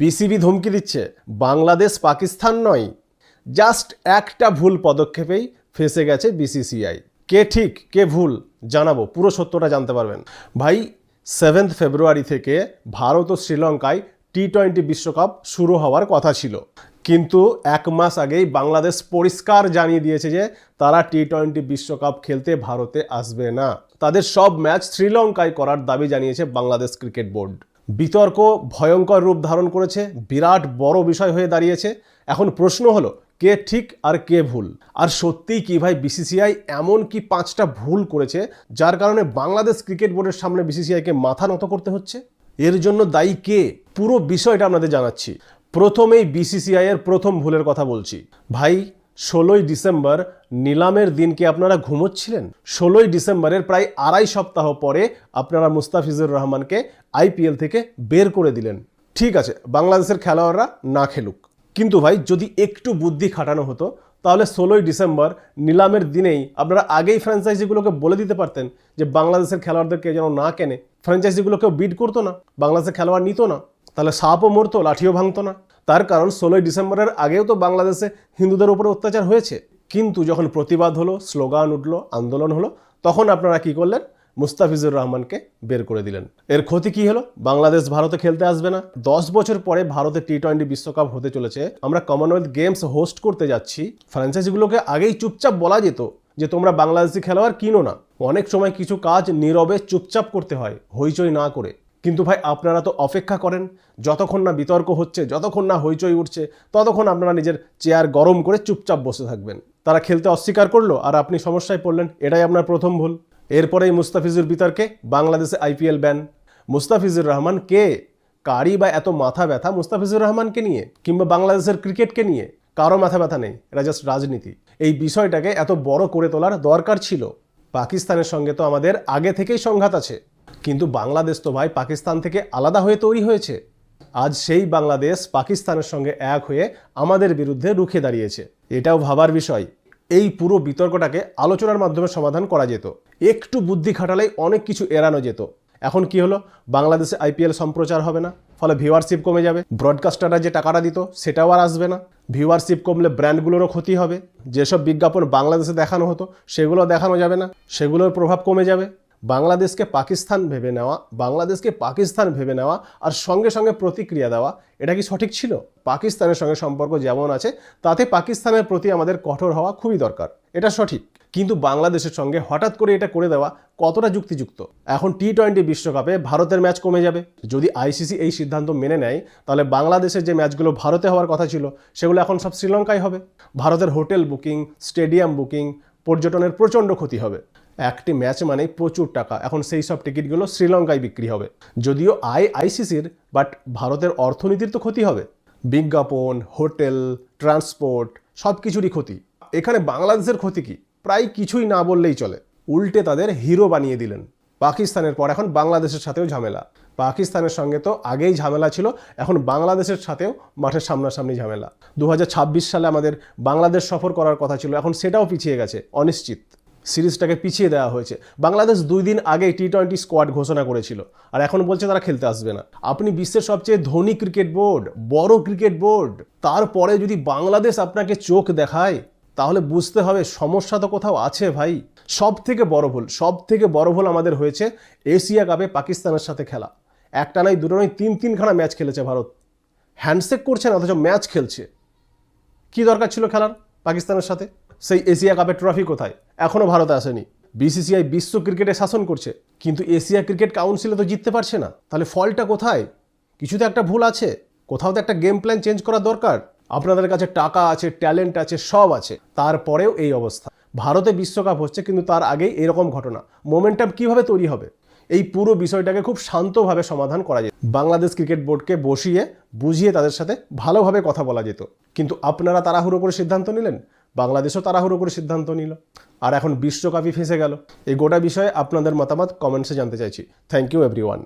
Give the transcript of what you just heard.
BCB ধমকি দিচ্ছে, বাংলাদেশ পাকিস্তান নয়। জাস্ট একটা ভুল পদক্ষেপেই ফেসে গেছে বিসিসিআই। কে ঠিক, কে ভুল, জানাব, পুরো সত্যটা জানতে পারবেন। ভাই সেভেন্থ ফেব্রুয়ারি থেকে ভারত ও শ্রীলঙ্কায় টি টোয়েন্টি বিশ্বকাপ শুরু হওয়ার কথা ছিল। কিন্তু এক মাস আগেই বাংলাদেশ পরিষ্কার জানিয়ে দিয়েছে যে, তারা টি টোয়েন্টি বিশ্বকাপ খেলতে ভারতে আসবে না। তাদের সব ম্যাচ শ্রীলঙ্কায় করার দাবি জানিয়েছে বাংলাদেশ ক্রিকেট বোর্ড। বিতর্ক ভয়ঙ্কর রূপ ধারণ করেছে, বিরাট বড় বিষয় হয়ে দাঁড়িয়েছে। এখন প্রশ্ন হলো, কে ঠিক আর কে ভুল? আর সত্যিই কি ভাই বিসিসিআই এমন কি পাঁচটা ভুল করেছে, যার কারণে বাংলাদেশ ক্রিকেট বোর্ডের সামনে বিসিসিআইকে মাথা নত করতে হচ্ছে? এর জন্য দায়ী কে? পুরো বিষয়টা আপনাদের জানাচ্ছি। প্রথমেই বিসিসিআই এর প্রথম ভুলের কথা বলছি। ভাই ষোলোই ডিসেম্বর নিলামের দিন কি আপনারা ঘুমোচ্ছিলেন? ষোলোই ডিসেম্বরের প্রায় আড়াই সপ্তাহ পরে আপনারা মুস্তাফিজুর রহমানকে আইপিএল থেকে বের করে দিলেন। ঠিক আছে, বাংলাদেশের খেলোয়াড়রা না খেলুক। কিন্তু ভাই, যদি একটু বুদ্ধি খাটানো হতো, তাহলে ষোলোই ডিসেম্বর নিলামের দিনেই আপনারা আগেই ফ্র্যাঞ্চাইজিগুলোকে বলে দিতে পারতেন যে বাংলাদেশের খেলোয়াড়দেরকে যেন না কেনে। ফ্র্যাঞ্চাইজিগুলোকেও বিড করতো না, বাংলাদেশের খেলোয়াড় নিত না, তাহলে সাপও মরতো, লাঠিও ভাঙতো না। তার কারণ ষোলোই ডিসেম্বরের আগেও তো বাংলাদেশে হিন্দুদের উপরে অত্যাচার হয়েছে। কিন্তু যখন প্রতিবাদ হলো, স্লোগান উঠল, আন্দোলন হলো, তখন আপনারা কি করলেন? মুস্তাফিজুর রহমানকে বের করে দিলেন। এর ক্ষতি কি হলো? বাংলাদেশ ভারতে খেলতে আসবে না। দশ বছর পরে ভারতে টি টোয়েন্টি বিশ্বকাপ হতে চলেছে। আমরা কমনওয়েলথ গেমস হোস্ট করতে যাচ্ছি। ফ্র্যাঞ্চাইজিগুলোকে আগেই চুপচাপ বলা যেত যে, তোমরা বাংলাদেশি খেলোয়াড় কিনো না? অনেক সময় কিছু কাজ নীরবে চুপচাপ করতে হয়, হইচই না করে। কিন্তু ভাই, আপনারা তো অপেক্ষা করেন, যতক্ষণ না বিতর্ক হচ্ছে, যতক্ষণ না হইচই উঠছে, ততক্ষণ আপনারা নিজের চেয়ার গরম করে চুপচাপ বসে থাকবেন। তারা খেলতে অস্বীকার করল আর আপনি সমস্যায় পড়লেন, এটাই আপনার প্রথম ভুল। এরপরেই মুস্তাফিজুর বিতর্কে বাংলাদেশে আইপিএল ব্যান। মুস্তাফিজুর রহমান কে? কারি বা এত মাথা ব্যথা মুস্তাফিজুর রহমানকে নিয়ে, কিংবা বাংলাদেশের ক্রিকেটকে নিয়ে? কারও মাথা ব্যথা নেই এটা জাস্ট রাজনীতি। এই বিষয়টাকে এত বড় করে তোলার দরকার ছিল। পাকিস্তানের সঙ্গে তো আমাদের আগে থেকেই সংঘাত আছে। কিন্তু বাংলাদেশ তো ভাই পাকিস্তান থেকে আলাদা হয়ে তৈরি হয়েছে। আজ সেই বাংলাদেশ পাকিস্তানের সঙ্গে এক হয়ে আমাদের বিরুদ্ধে রুখে দাঁড়িয়েছে। এটাও ভাবার বিষয়। এই পুরো বিতর্কটাকে আলোচনার মাধ্যমে সমাধান করা যেত। একটু বুদ্ধি খাটালেই অনেক কিছু এড়ানো যেত। এখন কি হলো? বাংলাদেশে আইপিএল সম্প্রচার হবে না, ফলে ভিউয়ারশিপ কমে যাবে। ব্রডকাস্টাররা যে টাকাটা দিত, সেটাও আর আসবে না। ভিউয়ারশিপ কমলে ব্র্যান্ডগুলোরও ক্ষতি হবে। যেসব বিজ্ঞাপন বাংলাদেশে দেখানো হতো, সেগুলো দেখানো যাবে না। সেগুলোর প্রভাব কমে যাবে। বাংলাদেশকে পাকিস্তান ভেবে নেওয়া, বাংলাদেশকে পাকিস্তান ভেবে নেওয়া আর সঙ্গে সঙ্গে প্রতিক্রিয়া দেওয়া, এটা কি সঠিক ছিল? পাকিস্তানের সঙ্গে সম্পর্ক যেমন আছে, তাতে পাকিস্তানের প্রতি আমাদের কঠোর হওয়া খুবই দরকার। এটা সঠিক। কিন্তু বাংলাদেশের সঙ্গে হঠাৎ করে এটা করে দেওয়া কতটা যুক্তিযুক্ত? এখন টি টোয়েন্টি বিশ্বকাপে ভারতের ম্যাচ কমে যাবে। যদি আইসিসি এই সিদ্ধান্ত মেনে নেয়, তাহলে বাংলাদেশের যে ম্যাচগুলো ভারতে হওয়ার কথা ছিল, সেগুলো এখন সব শ্রীলঙ্কায় হবে। ভারতের হোটেল বুকিং, স্টেডিয়াম বুকিং, পর্যটনের প্রচণ্ড ক্ষতি হবে। একটি ম্যাচ মানেই প্রচুর টাকা। এখন সেই সব টিকিটগুলো শ্রীলঙ্কায় বিক্রি হবে। যদিও আই আইসিসির বাট ভারতের অর্থনীতির তো ক্ষতি হবে। বিজ্ঞাপন, হোটেল, ট্রান্সপোর্ট সব কিছুরই ক্ষতি। এখানে বাংলাদেশের ক্ষতি কি? প্রায় কিছুই না বললেই চলে। উল্টে তাদের হিরো বানিয়ে দিলেন। পাকিস্তানের পর এখন বাংলাদেশের সাথেও ঝামেলা। পাকিস্তানের সঙ্গে তো আগেই ঝামেলা ছিল, এখন বাংলাদেশের সাথেও মাঠের সামনাসামনি ঝামেলা। দু হাজার ছাব্বিশ সালে আমাদের বাংলাদেশ সফর করার কথা ছিল, এখন সেটাও পিছিয়ে গেছে, অনিশ্চিত। সিরিজটাকে পিছিয়ে দেওয়া হয়েছে। বাংলাদেশ দুই দিন আগে টি টোয়েন্টি স্কোয়াড ঘোষণা করেছিল। আর এখন বলছে তারা খেলতে আসবে না। আপনি বিশ্বের সবচেয়ে ধনী ক্রিকেট বোর্ড, বড় ক্রিকেট বোর্ড, তারপরে যদি বাংলাদেশ আপনাকে চোখ দেখায়, তাহলে বুঝতে হবে সমস্যা তো কোথাও আছে ভাই। সব থেকে বড় ভুল সব থেকে বড় ভুল আমাদের হয়েছে এশিয়া কাপে পাকিস্তানের সাথে খেলা। একটা নয়, দুটো নয়, তিন, তিনখানা ম্যাচ খেলেছে ভারত। হ্যান্ডশেক করছে না, অথচ ম্যাচ খেলছে। কি দরকার ছিল খেলার পাকিস্তানের সাথে? সেই এশিয়া কাপের ট্রফি কোথায়? এখনও ভারতে আসেনি। বিসিসিআই বিশ্ব ক্রিকেটে শাসন করছে, কিন্তু এশিয়া ক্রিকেট কাউন্সিলে তো জিততে পারছে না। তাহলে ফলটা কোথায়? কিছু তো একটা ভুল আছে, কোথাও তো একটা গেম প্ল্যান চেঞ্জ করা দরকার। আপনাদের কাছে টাকা আছে ট্যালেন্ট আছে, সব আছে। তারপরেও এই অবস্থা। ভারতে বিশ্বকাপ হচ্ছে, কিন্তু তার আগেই এরকম ঘটনা। মোমেন্টাম কীভাবে তৈরি হবে? এই পুরো বিষয়টাকে খুব শান্তভাবে সমাধান করা যেত। বাংলাদেশ ক্রিকেট বোর্ডকে বসিয়ে, বুঝিয়ে তাদের সাথে ভালোভাবে কথা বলা যেত। কিন্তু আপনারা তাড়াহুড়ো করে সিদ্ধান্ত নিলেন? বাংলাদেশও তাড়াহুড়ো করে সিদ্ধান্ত নিল। আর এখন বিশ্বকাপই ফেঁসে গেল। এই গোটা বিষয়ে আপনাদের মতামত কমেন্টসে জানতে চাইছি। Thank you everyone